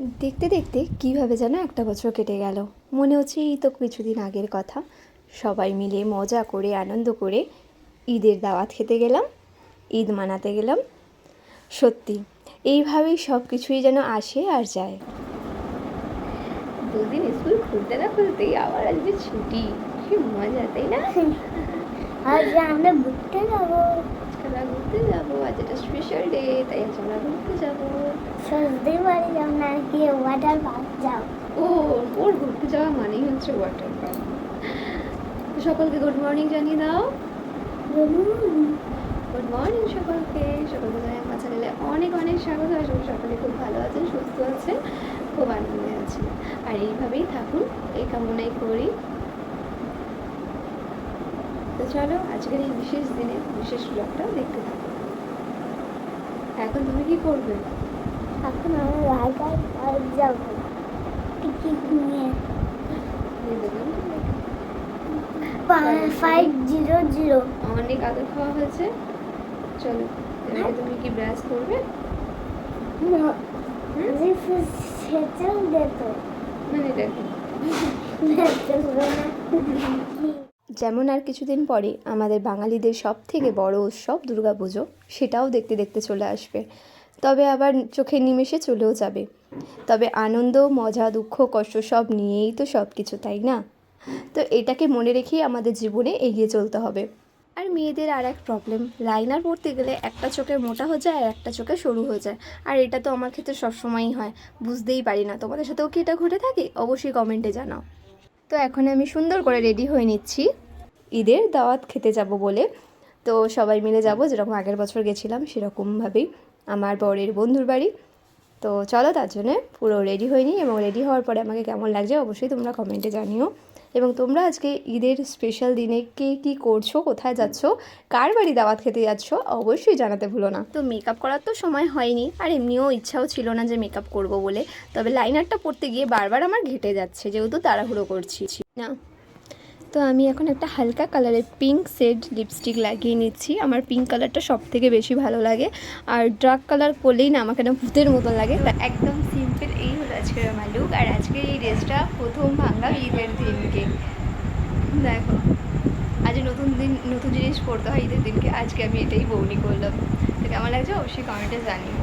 দেখতে দেখতে কীভাবে যেন একটা বছর কেটে গেল। মনে হচ্ছে এই তো কিছুদিন আগের কথা। সবাই মিলে মজা করে আনন্দ করে ঈদের দাওয়াত খেতে গেলাম ঈদ মানাতে গেলাম। সত্যি এইভাবেই সব কিছুই যেন আসে আর যায়। দুদিন স্কুল খুলতে না খুলতেই আবার আসবে ছুটি কি মজা তাই না? আজ আমরা ঘুরতে যাব। আমরা ঘুরতে যাব আজ একটা স্পেশাল ডে তাই আজ আমরা ঘুরতে যাব। সর্দি বাড়ি যাও না কি ওয়াটার পার্ক যাও। ও ওর ঘুরতে যাওয়া মানেই হচ্ছে ওয়াটার পার্ক সকলকে গুড মর্নিং জানিয়ে দাও। গুড মর্নিং সকলকে। সকলকে জানাই আমার চ্যানেলে অনেক অনেক স্বাগত। করি সকলে খুব ভালো আছেন সুস্থ আছেন খুব আনন্দে আছেন। আর এইভাবেই থাকুন এই কামনাই করি। তো চলো আজকের এই বিশেষ দিনে বিশেষ ব্লগটা দেখতে থাকো। এখন তুমি কি করবে? এখন আমরা ওয়াটার পার্ক যাব। টিকিট নিয়ে। ফাইভ জিরো জিরো অনেক আদর খাওয়া হয়েছে। চলো এবারে তুমি কি ব্রাশ করবে? মানে দেখো। যেমন আর কিছুদিন পরে আমাদের বাঙালিদের সব থেকে বড় উৎসব দুর্গাপুজো সেটাও দেখতে দেখতে চলে আসবে। তবে আবার চোখের নিমেষে চলেও যাবে। তবে আনন্দ, মজা, দুঃখ, কষ্ট সব নিয়েই তো সব কিছু তাই না? তো এটাকে মনে রেখেই আমাদের জীবনে এগিয়ে চলতে হবে। আর মেয়েদের আর এক প্রবলেম লাইনার পড়তে গেলে একটা চোখে মোটা হয়ে যায় আর একটা চোখে সরু হয়ে যায়। আর এটা তো আমার ক্ষেত্রে সবসময়ই হয়, বুঝতেই পারি না। তোমাদের সাথেও কি এটা ঘটে থাকে? অবশ্যই কমেন্টে জানাও। তো এখন আমি সুন্দর করে রেডি হয়ে নিচ্ছি। ঈদের দাওয়াত খেতে যাব বলে। তো সবাই মিলে যাব, যেরকম আগের বছর গেছিলাম সেরকমভাবেই। আমার বরের বন্ধুর বাড়ি। তো চলো তার জন্যে পুরো রেডি হয়ে নিই এবং রেডি হওয়ার পরে আমাকে কেমন লাগছে অবশ্যই তোমরা কমেন্টে জানিও। এবং তোমরা আজকে ঈদের স্পেশাল দিনে কে কী করছ, কোথায় যাচ্ছ, কার বাড়ি দাওয়াত খেতে যাচ্ছ অবশ্যই জানাতে ভুলো না। তো মেকআপ করার তো সময় হয়নি আর এমনিও ইচ্ছাও ছিল না যে মেকআপ করব বলে। তবে লাইনারটা পড়তে গিয়ে বারবার আমার ঘেটে যাচ্ছে, যেহেতু তাড়াহুড়ো করছি। না তো আমি এখন একটা হালকা কালারের পিঙ্ক শেড লিপস্টিক লাগিয়ে নিচ্ছি। আমার পিঙ্ক কালারটা সব থেকে বেশি ভালো লাগে। আর ডার্ক কালার করলেই না আমাকে না ভূতের মতন লাগে। একদম সিম্পল এই হলো আজকের আমার লুক আর আজকে এই ড্রেসটা প্রথম ভাঙলাম ঈদের দিনকে। দেখো আজ নতুন দিন, নতুন জিনিস পড়তে হয় ঈদের দিনকে। আজকে আমি এটাই বৌনি করলাম। তো কেমন লাগছে অবশ্যই কমেন্টে জানিও।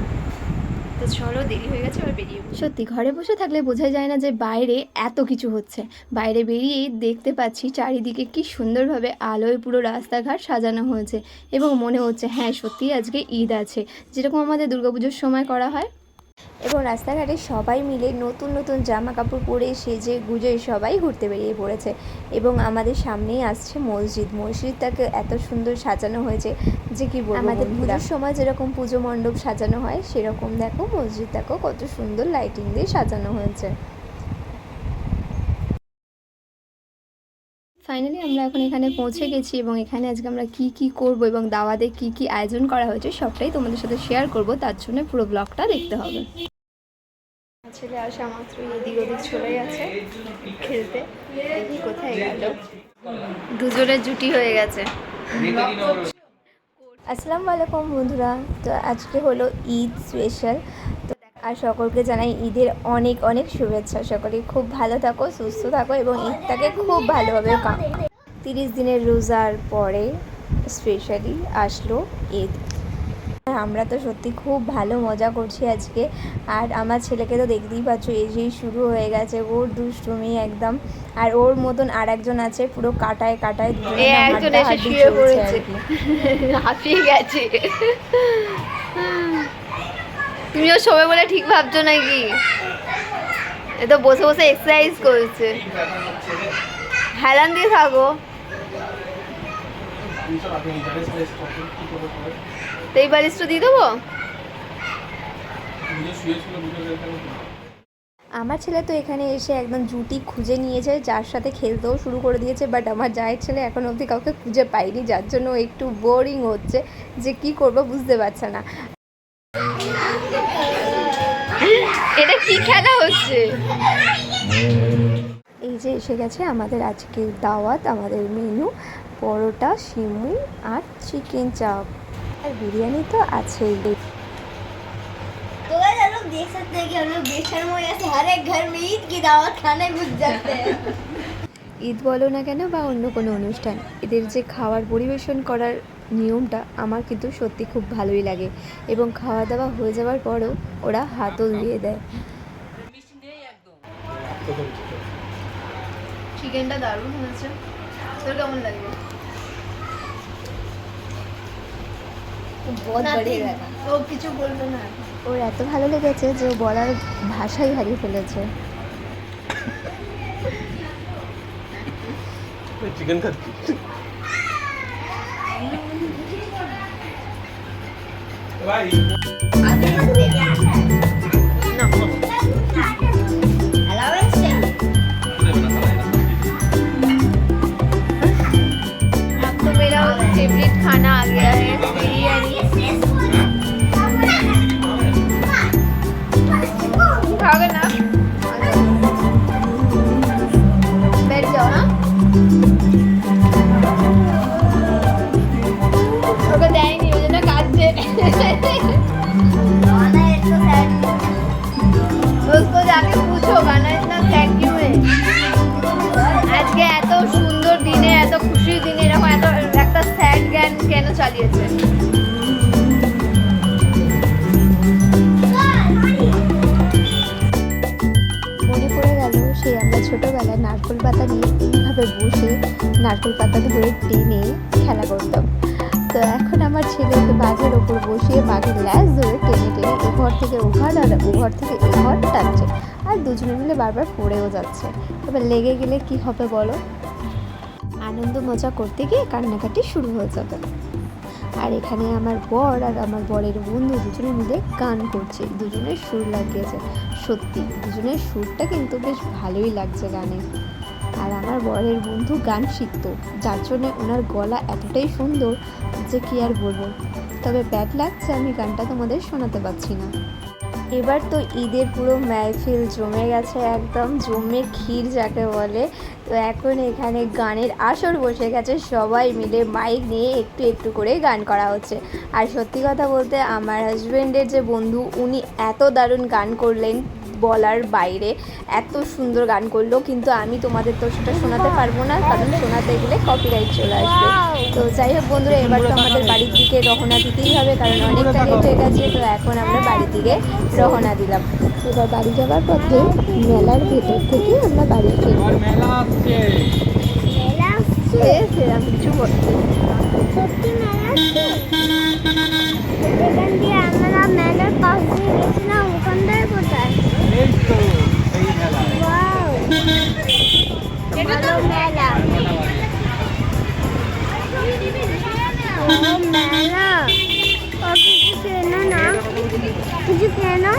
চলো, দেরি হয়ে গেছে আবার বেরিয়ে সত্যি, ঘরে বসে থাকলে বোঝাই যায় না যে বাইরে এত কিছু হচ্ছে। বাইরে বেরিয়ে দেখতে পাচ্ছি চারিদিকে কি সুন্দরভাবে আলোয় পুরো রাস্তাঘাট সাজানো হয়েছে এবং মনে হচ্ছে হ্যাঁ সত্যি আজকে ঈদ আছে। যেরকম আমাদের দুর্গাপুজোর সময় করা হয় এবং রাস্তাঘাটে সবাই মিলে নতুন নতুন জামা কাপড় পরে সেজে গুজে সবাই ঘুরতে বেরিয়ে পড়েছে। এবং আমাদের সামনেই আসছে মসজিদ। মসজিদটাকে এত সুন্দর সাজানো হয়েছে যে কি বলব আমাদের পুজোর সময় যেরকম পুজো মণ্ডপ সাজানো হয় সেরকম দেখো মসজিদটাকেও কত সুন্দর লাইটিং দিয়ে সাজানো হয়েছে। ফাইনালি আমরা এখন এখানে পৌঁছে গেছি এবং এখানে আজকে আমরা কি কি করব এবং দাওয়াতে কি কি আয়োজন করা হয়েছে সবটাই তোমাদের সাথে শেয়ার করব। তার জন্য পুরো ব্লগটা দেখতে হবে। ছেলে আসা মাত্র এদিক ওদিক চলে গেছে খেলতে। দেখি কোথায় গেল। দুজনের জুটি হয়ে গেছে। আসসালামু আলাইকুম বন্ধুরা। তো আজকে হলো ঈদ স্পেশাল তো আর সকলকে জানাই ঈদের অনেক অনেক শুভেচ্ছা। সকলে খুব ভালো থাকো সুস্থ থাকো এবং ঈদটাকে খুব ভালোভাবে কাম তিরিশ দিনের রোজার পরে স্পেশালি আসলো ঈদ। আমরা তো সত্যি খুব ভালো মজা করছি আজকে। আর আমার ছেলেকে তো দেখতেই পাচ্ছ এসেই শুরু হয়ে গেছে। ওর দুষ্টুমি একদম। আর ওর মতন আর একজন আছে পুরো কাটায় কাটায় দুজনে এই একজন এসে শুয়ে পড়েছে। আর হাঁপিয়ে গেছে। তুমিও শোবে বলে ঠিক ভাবছ নাকি? এ তো বসে বসে এক্সারসাইজ করছে। হেলান দিয়ে থাকো। এই বালিশটা দিয়ে দেবো? আমার ছেলে তো এখানে এসে একদম জুটি খুঁজে নিয়েছে, যার সাথে খেলতেও শুরু করে দিয়েছে বাট আমার জায়ের ছেলে এখন অবধি কাউকে খুঁজে পাইনি যার জন্য একটু বোরিং হচ্ছে, যে কি করব বুঝতে পারছে না। এটা কি খেলা হচ্ছে এই যে এসে গেছে আমাদের আজকের দাওয়াত আমাদের মেনু পরোটা সিমুই আর চিকেন চাপ আর বিরিয়ানি তো আছেই तो गाइस हम लोग देख सकते हैं कि हम लोग बेशर्म हो या हर एक घर में ईद की दावत खाने घुस जाते हैं ঈদ বলো না কেন বা অন্য কোনো অনুষ্ঠান এদের যে খাবার পরিবেশন করার নিয়মটা আমার কিন্তু সত্যি খুব ভালোই লাগে এবং খাওয়া দাওয়া হয়ে যাওয়ার পরও ওরা হাতও ধুয়ে দেয়। চিকেনটা দারুণ হয়েছে। তোর কেমন লাগবে ও কিছু বলবে না। ওর এত ভালো লেগেছে যে ও বলার ভাষাই হারিয়ে ফেলেছে। চিকেন খাচ্ছি फेवरेट खाना आ गया है। চালিয়েছে। মনে পড়ে গেল সেই আমরা ছোটোবেলায় নারকেল পাতা নিয়ে এইভাবে বসে নারকেল পাতা ধরে টেনে খেলা করতাম। তো এখন আমার ছেলেকে বাঘের ওপর বসিয়ে বাঘের ল্যাজ ধরে টেনে টেনে এ ঘর থেকে ও ঘর আর ও ঘর থেকে এ ঘর টানছে আর দুজনে মিলে বারবার পড়েও যাচ্ছে। এবার লেগে গেলে কি হবে বলো? আনন্দ মজা করতে গিয়ে কান্নাকাটি শুরু হয়ে যাবে। আর এখানে আমার বর আর আমার বরের বন্ধু দুজনে মিলে গান করছে। দুজনের সুর লাগিয়েছে। সত্যি, দুজনের সুরটা কিন্তু বেশ ভালোই লাগছে গানে। আর আমার বরের বন্ধু গান শিখতো, যার জন্যে ওনার গলা এতটাই সুন্দর যে কি আর বলব। তবে ব্যাট লাগছে আমি গানটা তোমাদের শোনাতে পারছি না। এবার তো ঈদের পুরো মাহফিল জমে গেছে একদম, জমে ক্ষীর যাকে বলে। তো এখন এখানে গানের আসর বসে গেছে, সবাই মিলে মাইক নিয়ে একটু একটু করে গান করা হচ্ছে। আর সত্যি কথা বলতে, আমার হাজব্যান্ডের যে বন্ধু, উনি এত দারুণ গান করলেন। বলার বাইরে এত সুন্দর গান করল কিন্তু আমি তোমাদের তো সেটা শোনাতে পারব না কারণ শোনাতে গেলে কপিরাইট চলে আসবে। তো যাই হোক বন্ধুরা এবার তো আমাদের বাড়ির দিকে রওনা দিতেই হবে কারণ অনেকটা লেট হয়ে গেছে তো এখন আমরা বাড়ির দিকে রওনা দিলাম। এবার বাড়ি যাওয়ার পথে মেলার ভেতর থেকে আমরা বাড়ি সেরকম কিছু করতে আমরা মেলার পাশ দিয়ে গেছিলাম ওখানটায় কোথায়? এই তো এই মেলা ভালো মেলা মেলা ও কিছু কেনো না কিছু কেনো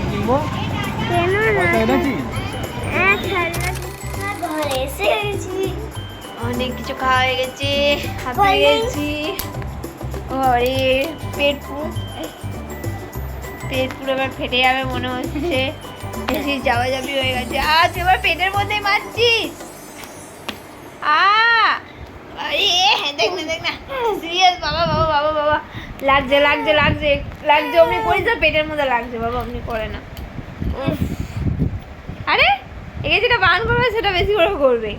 কিনবো কেনো না ঘরে এসে গেছি অনেক কিছু খাওয়া হয়ে গেছে হাঁপিয়ে গেছি ঘরে পেট পেট পুরো এবার ফেটে যাবে মনে হচ্ছে। বেশি যাওয়া যাবি হয়ে গেছে। আজ এবার পেটের মধ্যে মারছিস দেখ না বাবা বাবা বাবা বাবা। লাগছে লাগছে লাগছে অমনি করিস পেটের মধ্যে লাগছে, বাবা করে না। আরে, একে যেটা বান করবে, সেটা বেশি করে করবে।